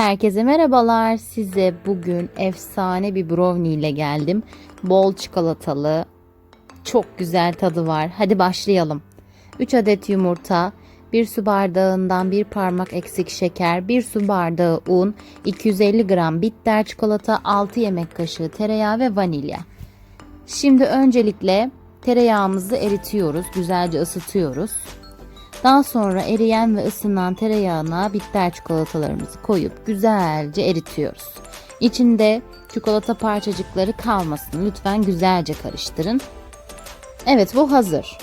Herkese merhabalar. Size bugün efsane bir brownie ile geldim. Bol çikolatalı. Çok güzel tadı var. Hadi başlayalım. 3 adet yumurta, 1 su bardağından 1 parmak eksik şeker, 1 su bardağı un, 250 gram bitter çikolata, 6 yemek kaşığı tereyağı ve vanilya. Şimdi öncelikle tereyağımızı eritiyoruz. Güzelce ısıtıyoruz. Daha sonra eriyen ve ısınan tereyağına bitter çikolatalarımızı koyup güzelce eritiyoruz. İçinde çikolata parçacıkları kalmasın. Lütfen güzelce karıştırın. Evet bu hazır.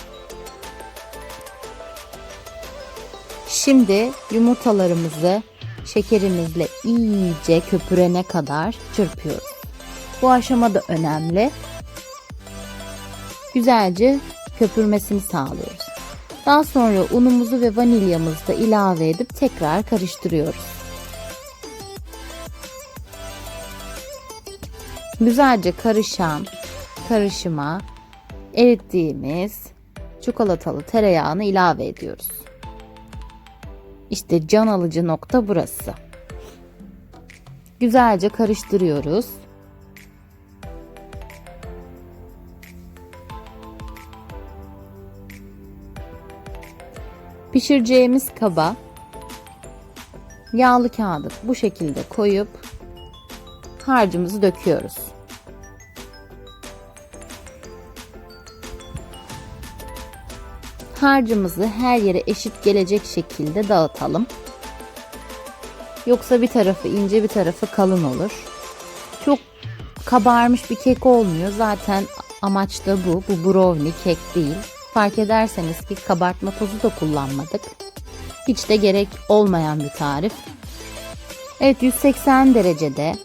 Şimdi yumurtalarımızı şekerimizle iyice köpürene kadar çırpıyoruz. Bu aşama da önemli. Güzelce köpürmesini sağlıyoruz. Daha sonra unumuzu ve vanilyamızı da ilave edip tekrar karıştırıyoruz. Güzelce karışan karışıma erittiğimiz çikolatalı tereyağını ilave ediyoruz. İşte can alıcı nokta burası. Güzelce karıştırıyoruz. Pişireceğimiz kaba yağlı kağıdı bu şekilde koyup harcımızı döküyoruz. Harcımızı her yere eşit gelecek şekilde dağıtalım. Yoksa bir tarafı ince bir tarafı kalın olur. Çok kabarmış bir kek olmuyor. Zaten amaç da bu. Bu brownie kek değil. Fark ederseniz ki kabartma tozu da kullanmadık. Hiç de gerek olmayan bir tarif. Evet 180 derecede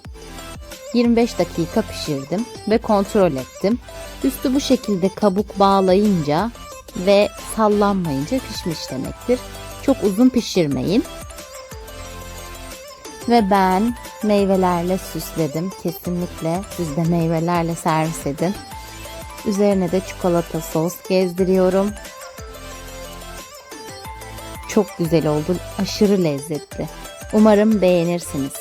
25 dakika pişirdim ve kontrol ettim. Üstü bu şekilde kabuk bağlayınca ve sallanmayınca pişmiş demektir. Çok uzun pişirmeyin. Ve ben meyvelerle süsledim. Kesinlikle siz de meyvelerle servis edin. Üzerine de çikolata sos gezdiriyorum. Çok güzel oldu. Aşırı lezzetli. Umarım beğenirsiniz.